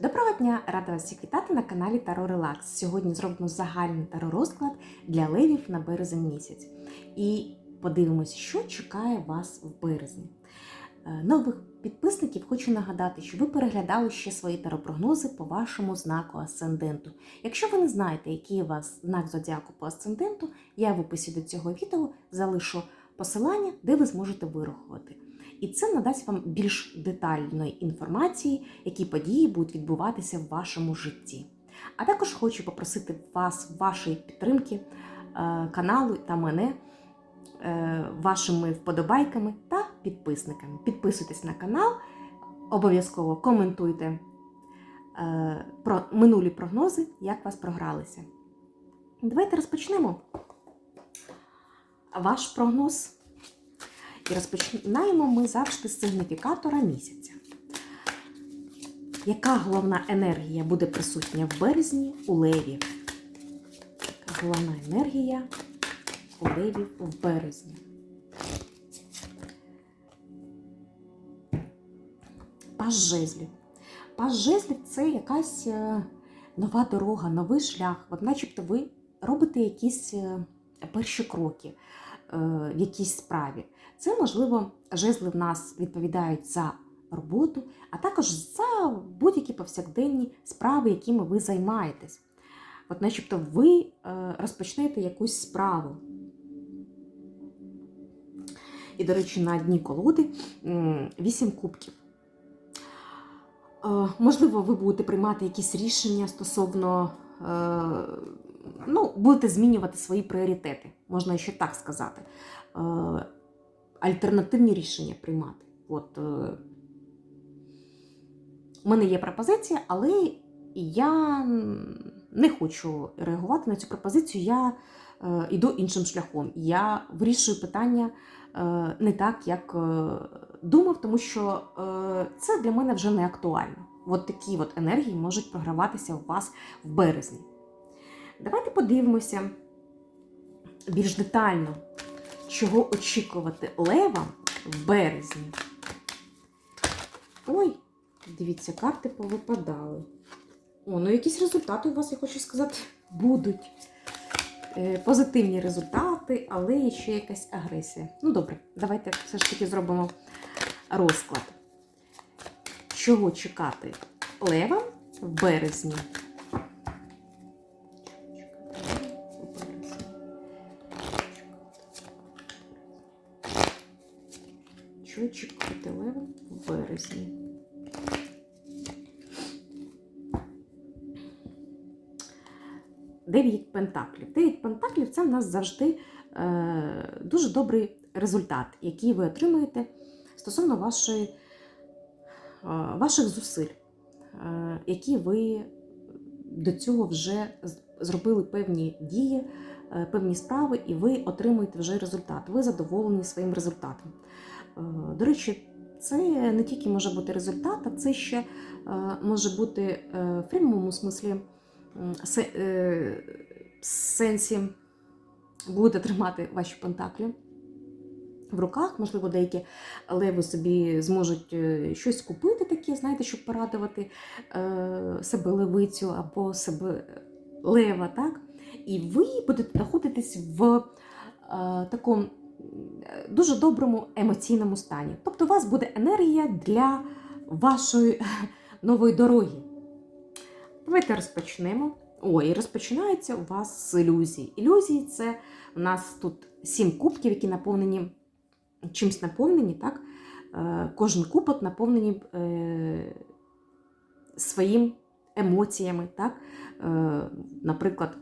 Доброго дня! Рада вас всіх вітати на каналі Таро Релакс. Сьогодні зробимо загальний таро розклад для левів на березень місяць. І подивимось, що чекає вас в березні. Е, Нових підписників хочу нагадати, що ви переглядали ще свої таропрогнози по вашому знаку асценденту. Якщо ви не знаєте, який у вас знак зодіаку по асценденту, я в описі до цього відео залишу посилання, де ви зможете вирахувати. І це надасть вам більш детальної інформації, які події будуть відбуватися в вашому житті. А також хочу попросити вас, вашої підтримки е, каналу та мене е, вашими вподобайками та підписниками. Підписуйтесь на канал, обов'язково коментуйте е, про минулі прогнози, як вас програлися. Давайте розпочнемо. Ваш прогноз. І розпочинаємо ми завжди з сигніфікатора місяця. Яка головна енергія буде присутня в березні у левів? Яка головна енергія у левів в березні? Паж жезлів. Паж жезлів це якась е, нова дорога, новий шлях. От начебто ви робите якісь е, перші кроки в якійсь справі. Це, можливо, жезли в нас відповідають за роботу, а також за будь-які повсякденні справи, якими ви займаєтесь. От начебто ви е, розпочнете якусь справу. І, до речі, на дні колоди вісім кубків. Е, Можливо, ви будете приймати якісь рішення стосовно, е, ну, будете змінювати свої пріоритети, можна ще так сказати. Е, Альтернативні рішення приймати. От, е, у мене є пропозиція, але я не хочу реагувати на цю пропозицію. Я е, йду іншим шляхом. Я вирішую питання е, не так, як е, думав, тому що е, це для мене вже не актуально. От такі от енергії можуть програватися у вас в березні. Давайте подивимося більш детально, чого очікувати левам в березні. Ой, дивіться, карти повипадали. О, ну якісь результати у вас, я хочу сказати, будуть. Е, позитивні результати, але є ще якась агресія. Ну, добре, давайте все ж таки зробимо розклад. Чого чекати левам в березні? Чого чекати в березні? Дев'ять пентаклів. Дев'ять пентаклів це в нас завжди е, дуже добрий результат, який ви отримуєте стосовно вашої, е, ваших зусиль, е, які ви до цього вже зробили певні дії, е, певні справи, і ви отримуєте вже результат. Ви задоволені своїм результатом. Е, До речі, це не тільки може бути результат, а це ще е, може бути е, в прямому смислі сенсі будете тримати ваші пентаклі в руках. Можливо, деякі леви собі зможуть щось купити таке, знаєте, щоб порадувати себе левицю або себе лева, так? І ви будете знаходитись в такому дуже доброму емоційному стані. Тобто у вас буде енергія для вашої нової дороги. Давайте розпочнемо. Ой, і розпочинається у вас з ілюзій. Ілюзії це у нас тут сім кубків, які наповнені чимсь наповнені, так? Е, Кожен кубок наповнені е, своїм емоціями, так? Е, Наприклад,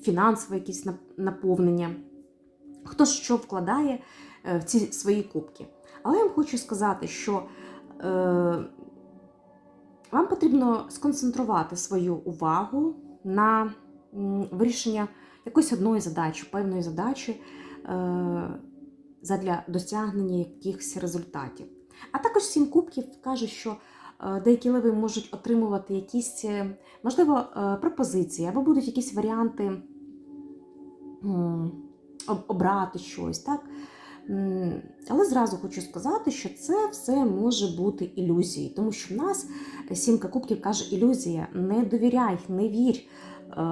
фінансове якісь наповнення. Хто що вкладає е, в ці свої кубки. Але я вам хочу сказати, що е, вам потрібно сконцентрувати свою увагу на вирішення якоїсь одної задачі, певної задачі е, задля досягнення якихось результатів. А також сім кубків каже, що е, деякі леви можуть отримувати якісь, е, можливо, пропозиції, або будуть якісь варіанти обрати щось, так? Але зразу хочу сказати, що це все може бути ілюзією, тому що в нас сімка кубків каже ілюзія. Не довіряй, не вірь. Е,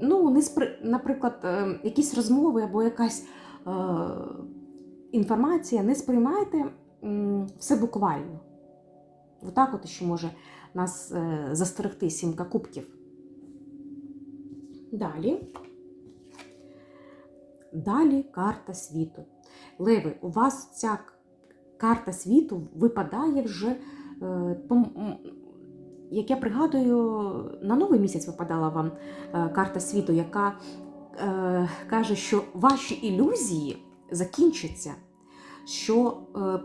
Ну, не спри... наприклад, е, якісь розмови або якась е, інформація, не сприймайте все буквально. Отак от ще може нас застерегти сімка кубків. Далі. Далі карта світу. Леви, у вас ця карта світу випадає вже, е, як я пригадую, на новий місяць випадала вам е, карта світу, яка е, каже, що ваші ілюзії закінчаться, що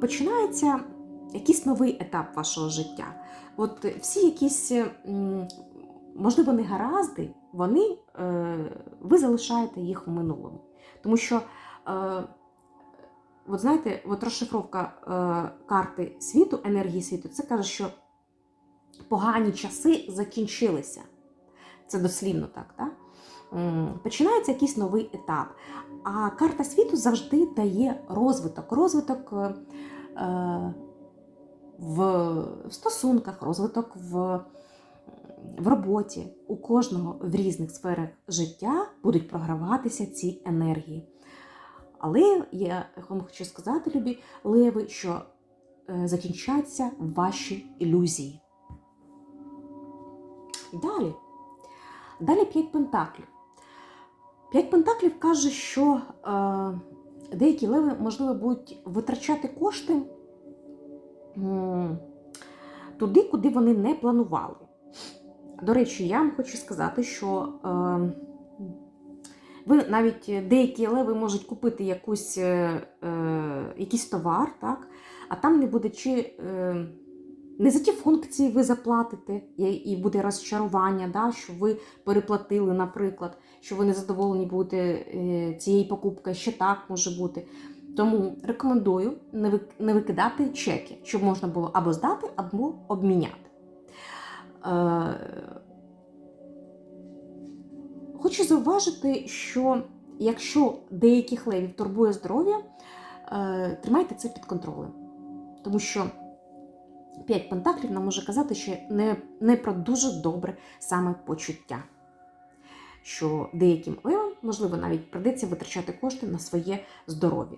починається якийсь новий етап вашого життя. От всі якісь, можливо, негаразди, вони, ви залишаєте їх в минулому. Тому що, е, от знаєте, от розшифровка е, карти світу, енергії світу, це каже, що погані часи закінчилися. Це дослівно так, так? Починається якийсь новий етап. А карта світу завжди дає розвиток. Розвиток е, е, в стосунках, розвиток в, в роботі. У кожного в різних сферах життя будуть програватися ці енергії. Але я вам хочу сказати, любі леви, що е, закінчаться ваші ілюзії. Далі. Далі п'ять пентаклів. П'ять пентаклів каже, що е, деякі леви, можливо, будуть витрачати кошти туди, куди вони не планували. До речі, я вам хочу сказати, що е, ви навіть деякі леви можуть купити якусь, е, е, якийсь товар, так? а там не буде чи. Е, не за ті функції ви заплатите, і буде розчарування, да, що ви переплатили, наприклад, що ви не задоволені будете е, цією покупкою, ще так може бути. Тому рекомендую не викидати чеки, щоб можна було або здати, або обміняти. Хочу зауважити, що якщо деяких левів турбує здоров'я, е, тримайте це під контролем. Тому що П'ять пентаклів нам може казати, що не, не про дуже добре саме почуття. Що деяким левам, можливо, навіть придеться витрачати кошти на своє здоров'я.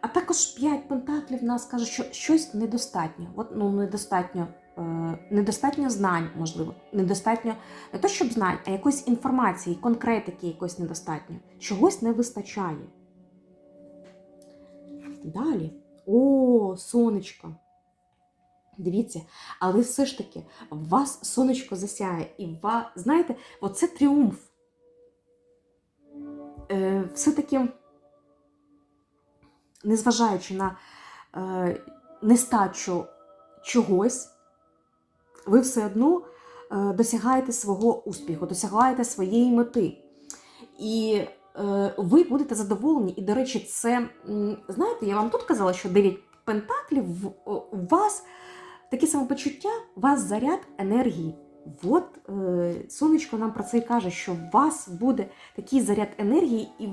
А також п'ять пентаклів нас каже, що щось недостатньо. От, ну, недостатньо, недостатньо знань, можливо, недостатньо не то, щоб знань, а якоїсь інформації, конкретики якось недостатньо. Чогось не вистачає. Далі. О, сонечко. Дивіться, але все ж таки, в вас сонечко засяє, і ва, знаєте, оце тріумф. Е, Все-таки, незважаючи на е, нестачу чогось, ви все одно е, досягаєте свого успіху, досягаєте своєї мети. І е, ви будете задоволені. І, до речі, це, знаєте, я вам тут казала, що 9 пентаклів у вас таке самопочуття, у вас заряд енергії. От е, сонечко нам про це і каже, що у вас буде такий заряд енергії, і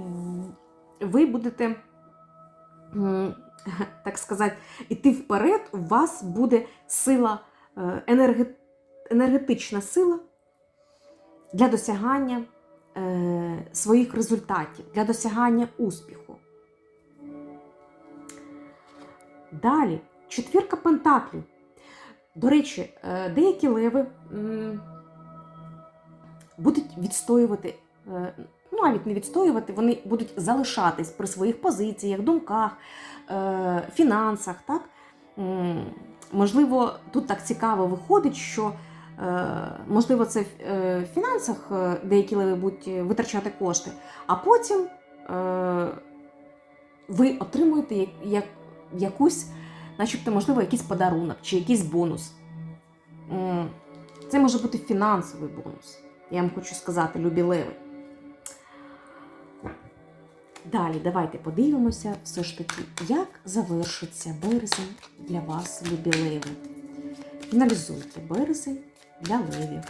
ви будете, так сказати, іти вперед, у вас буде сила, енергетична сила для досягання е, своїх результатів, для досягання успіху. Далі, четвірка пентаклів. До речі, е, деякі леви будуть відстоювати, е, ну навіть не відстоювати, вони будуть залишатись при своїх позиціях, думках, е, фінансах. Так? Можливо, тут так цікаво виходить, що е, можливо це е, в фінансах е, деякі леви будуть витрачати кошти, а потім ви отримуєте як, як, якусь начебто, можливо, якийсь подарунок чи якийсь бонус. Це може бути фінансовий бонус. Я вам хочу сказати, любі леви. Далі, давайте подивимося, все ж таки, як завершиться березень для вас, любі леви. Фіналізуйте березень для левів.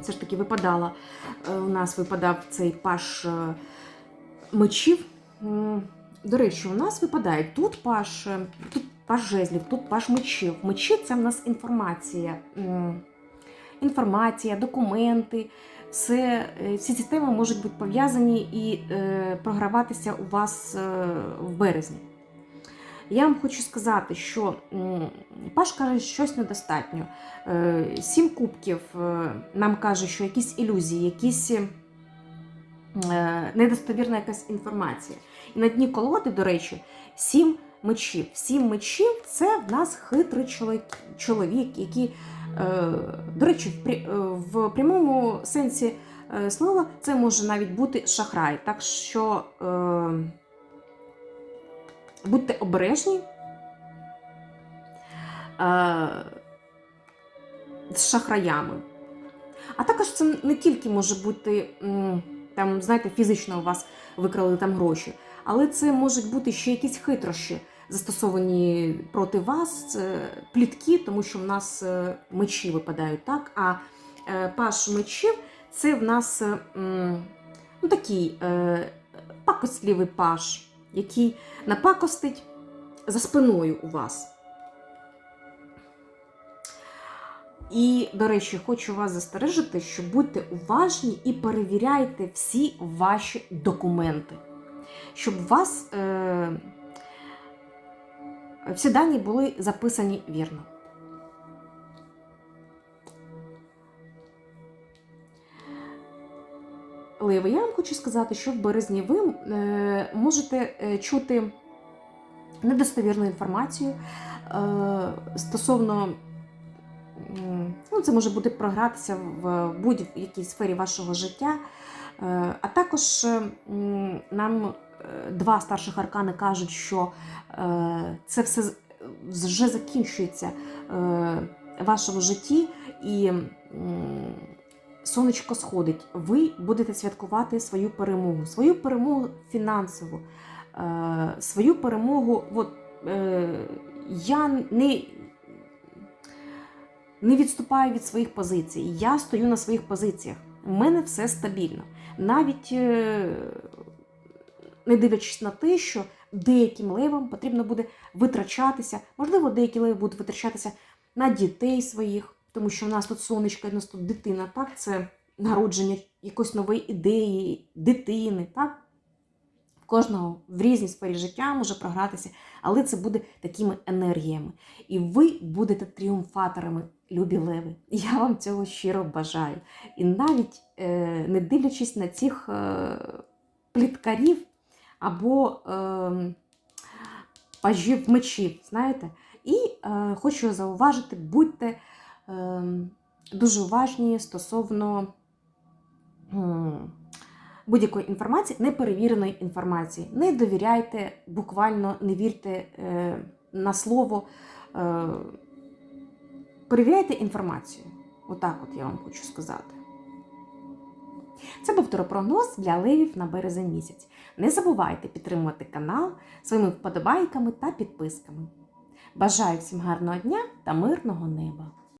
Все ж таки випадала, е, у нас випадав цей паш е, мечів. До речі, у нас випадає тут паш, е, тут паш жезлів, тут паш мечів. Мечі це в нас інформація. Інформація, документи. Все, е, всі ці теми можуть бути пов'язані і е, програватися у вас е, в березні. Я вам хочу сказати, що Паш каже, що щось недостатньо. Е, Сім кубків е, нам каже, що якісь ілюзії, якісь е, недостовірна якась інформація. І на дні колоди, до речі, сім мечів. Сім мечів це в нас хитрий чоловік, чоловік який, е, до речі, в, е, прямому сенсі е, слова це може навіть бути шахрай. Так що будьте обережні. З шахраями. А також це не тільки може бути там, знаєте, фізично у вас викрали там гроші, але це можуть бути ще якісь хитрощі, застосовані проти вас, плітки, тому що в нас е, мечі випадають так. А е, паш мечів це в нас е, ну, такий пакостливий паш, який напакостить за спиною у вас. І, до речі, хочу вас застережити, що будьте уважні і перевіряйте всі ваші документи, щоб вас е, всі дані були записані вірно. Леви, я вам хочу сказати, що в березні ви е, можете е, чути недостовірну інформацію е, стосовно Ну, це може бути програтися в будь-якій сфері вашого життя. А також нам два старших аркани кажуть, що е, це все вже закінчується е, в вашому житті, і сонечко сходить. Ви будете святкувати свою перемогу, свою перемогу фінансову, е, свою перемогу. От, е, я не не відступаю від своїх позицій. Я стою на своїх позиціях. У мене все стабільно. Навіть е, не дивлячись на те, що деяким левам потрібно буде витрачатися, можливо, деякі леви будуть витрачатися на дітей своїх, тому що в нас тут сонечко, у нас тут дитина, так? Це народження якоїсь нової ідеї, дитини, так? Кожного в різній сфері життя може програтися, але це буде такими енергіями. І ви будете тріумфаторами, любі леви. Я вам цього щиро бажаю. І навіть е, не дивлячись на цих е, пліткарів або е, пажів мечів, знаєте. І е, хочу зауважити, будьте е, дуже уважні стосовно. м, Будь-якої інформації, неперевіреної інформації. Не довіряйте, буквально не вірте е, на слово. Е, перевіряйте інформацію. Отак от я вам хочу сказати. Це був теропрогноз для левів на березень місяць. Не забувайте підтримувати канал своїми вподобайками та підписками. Бажаю всім гарного дня та мирного неба!